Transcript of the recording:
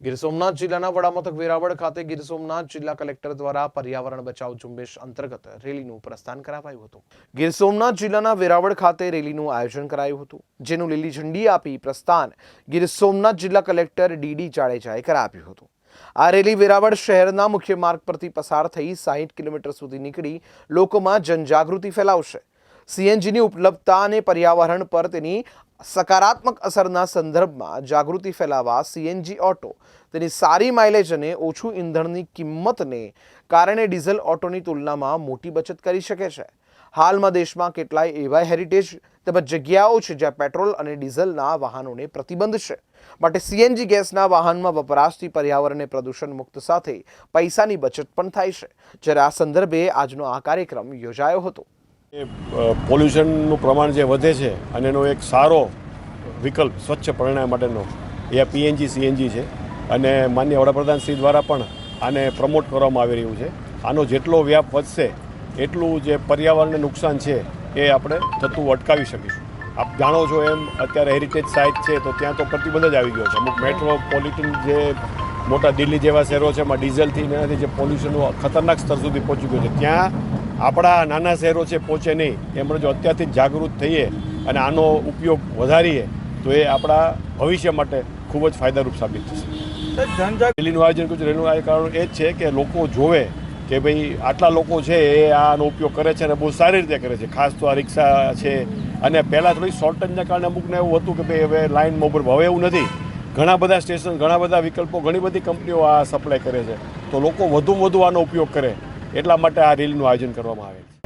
ગીર સોમનાથ જિલ્લાના વડામથક વેરાવળ ખાતે ગીર સોમનાથ જિલ્લા કલેક્ટર દ્વારા પર્યાવરણ બચાવ ઝુંબેશ અંતર્ગત રેલીનું પ્રસ્થાન કરાવાયું હતું. ગીર સોમનાથ જિલ્લાના વેરાવળ ખાતે રેલીનું આયોજન કરાયું હતું, જેનું લીલી ઝંડી આપી પ્રસ્થાન ગીર સોમનાથ જિલ્લા કલેક્ટર ડીડી જાડેજાએ કરાવ્યું હતું. આ રેલી વેરાવળ શહેરના મુખ્ય માર્ગ પરથી પસાર થઈ સાહીઠ કિલોમીટર સુધી નીકળી લોકોમાં જનજાગૃતિ ફેલાવશે. સીએનજીની ઉપલબ્ધતા અને પર્યાવરણ પર તેની સકારાત્મક અસરના સંદર્ભમાં જાગૃતિ ફેલાવવા સીએનજી ઓટો તેની સારી માઇલેજ અને ઓછું ઇંધણની કિંમતને કારણે ડીઝલ ઓટોની તુલનામાં મોટી બચત કરી શકે છે. હાલમાં દેશમાં કેટલાય એવા હેરિટેજ તેમજ જગ્યાઓ છે જ્યાં પેટ્રોલ અને ડીઝલના વાહનોને પ્રતિબંધ છે. માટે સીએનજી ગેસના વાહનમાં વપરાશથી પર્યાવરણને પ્રદૂષણ મુક્ત સાથે પૈસાની બચત પણ થાય છે. જ્યારે આ સંદર્ભે આજનો આ કાર્યક્રમ યોજાયો હતો. એ પોલ્યુશનનું પ્રમાણ જે વધે છે અને એનો એક સારો વિકલ્પ, સ્વચ્છ પરિણામ માટેનો, એ પીએનજી સીએનજી છે. અને માન્ય વડાપ્રધાન શ્રી દ્વારા પણ આને પ્રમોટ કરવામાં આવી રહ્યું છે. આનો જેટલો વ્યાપ વધશે, એટલું જે પર્યાવરણને નુકસાન છે, એ આપણે થતું અટકાવી શકીશું. આપ જાણો છો એમ, અત્યારે હેરિટેજ સાઇટ છે, તો ત્યાં તો પ્રતિબંધ જ આવી ગયો છે. અમુક મેટ્રોપોલિટન જે મોટા દિલ્હી જેવા શહેરો છે, એમાં ડીઝલથી એનાથી જે પોલ્યુશનનું ખતરનાક સ્તર સુધી પહોંચી ગયું છે. ત્યાં આપણા નાના શહેરો છે પહોંચે નહીં. એમણે જો અત્યારથી જાગૃત થઈએ અને આનો ઉપયોગ વધારીએ તો એ આપણા ભવિષ્ય માટે ખૂબ જ ફાયદારૂપ સાબિત થશે. રેલીનું આયોજન કર્યું છે રેલીનું આયોજન કારણ એ જ છે કે લોકો જોવે કે ભાઈ આટલા લોકો છે એ આનો ઉપયોગ કરે છે અને બહુ સારી રીતે કરે છે. ખાસ તો આ રિક્ષા છે. અને પહેલાં થોડી શોર્ટેજના કારણે અમુકને એવું હતું કે ભાઈ હવે લાઇન મોબર હવે એવું નથી. ઘણા બધા સ્ટેશન ઘણા બધા વિકલ્પો ઘણી બધી કંપનીઓ આ સપ્લાય કરે છે. તો લોકો વધુમાં વધુ આનો ઉપયોગ કરે. એટલા માટે આ રેલીનું આયોજન કરવામાં આવે છે.